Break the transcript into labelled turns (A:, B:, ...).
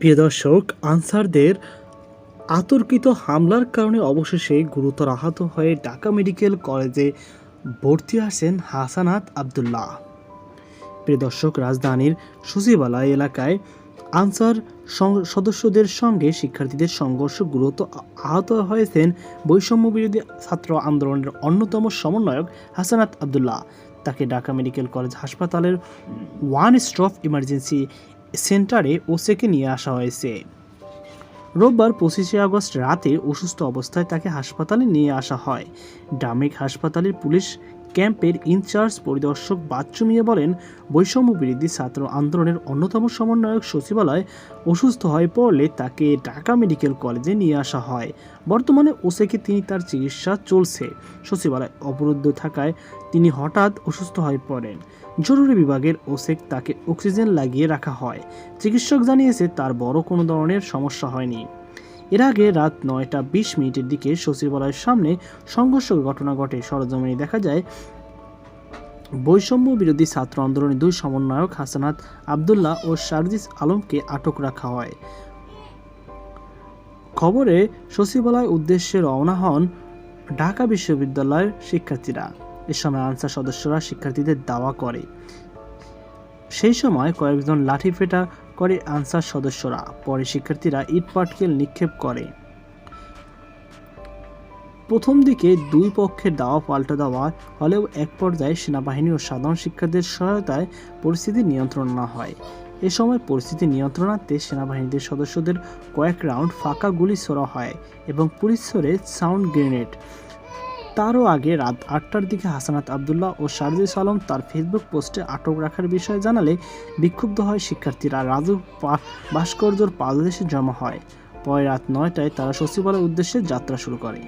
A: প্রিয় দর্শক, আনসারদের আতর্কিত হামলার কারণে অবশেষে গুরুতর আহত হয়ে ঢাকা মেডিকেল কলেজে ভর্তি আসেন হাসানাত আবদুল্লাহ। প্রিয় দর্শক, রাজধানীর সচিবালয় এলাকায় আনসার সদস্যদের সঙ্গে শিক্ষার্থীদের সংঘর্ষ গুরুতর আহত হয়েছেন বৈষম্য বিরোধী ছাত্র আন্দোলনের অন্যতম সমন্বয়ক হাসানাত আবদুল্লাহ। তাকে ঢাকা মেডিকেল কলেজ হাসপাতালের ওয়ান স্টপ ইমার্জেন্সি সেন্টারে ওসেকে নিয়ে আসা হয়েছে। রোববার পঁচিশে আগস্ট রাতে অসুস্থ অবস্থায় তাকে হাসপাতালে নিয়ে আসা হয়। ডামেক হাসপাতালের পুলিশ ক্যাম্পের ইনচার্জ পরিদর্শক বাচ্চু মিয়া বলেন, বৈষম্য বিরোধী ছাত্র আন্দোলনের অন্যতম সমন্বয়ক সচিবালয় অসুস্থ হয়ে পড়লে তাকে ঢাকা মেডিকেল কলেজে নিয়ে আসা হয়। বর্তমানে ওসেকে তিনি তার চিকিৎসা চলছে। সচিবালয় অবরুদ্ধ থাকায় তিনি হঠাৎ অসুস্থ হয়ে পড়েন। জরুরি বিভাগের ওসেক তাকে অক্সিজেন লাগিয়ে রাখা হয়। চিকিৎসক জানিয়েছে, তার বড় কোনো ধরনের সমস্যা হয়নি। এর আগে রাত নয়টা বিশ মিনিটের দিকে সচিবালয়ের সামনে সংঘর্ষের ঘটনা ঘটে। সরজমিনে দেখা যায়, বৈষম্য বিরোধী ছাত্র আন্দোলনের দুই সমন্বয়ক হাসানাত আবদুল্লাহ ও শারজিস আলমকে আটক রাখা হয়। খবরে সচিবালয় উদ্দেশ্যে রওনা হন ঢাকা বিশ্ববিদ্যালয়ের শিক্ষার্থীরা। এ সময় আনসার সদস্যরা শিক্ষার্থীদের দাওয়া করে। সেই সময় কয়েকজন লাঠি ফেটা করে আনসার সদস্যরা, পরে শিক্ষার্থীরা ইট পাটকেল নিক্ষেপ করে। প্রথম দিকে দুই পক্ষের দাওয়া পাল্টা দেওয়া হলেও এক পর্যায়ে সেনাবাহিনী ও সাধারণ শিক্ষার্থীদের সহায়তায় পরিস্থিতি নিয়ন্ত্রণ না হয়। এ সময় পরিস্থিতি নিয়ন্ত্রণার্থে সেনাবাহিনীদের সদস্যদের কয়েক রাউন্ড ফাঁকা গুলি ছোড়া হয় এবং পুলিশ সাউন্ড গ্রেনেড। তারও আগে রাত আটটার দিকে হাসানাত আবদুল্লাহ ও শারজিস আলম তার ফেসবুক পোস্টে আটক রাখার বিষয়ে জানালে বিক্ষুব্ধ হয় শিক্ষার্থীরা। রাজু ভাস্কর্যর পাদদেশে জমা হয়। পরে রাত নয়টায় তারা সচিবালয়ের উদ্দেশ্যে যাত্রা শুরু করে।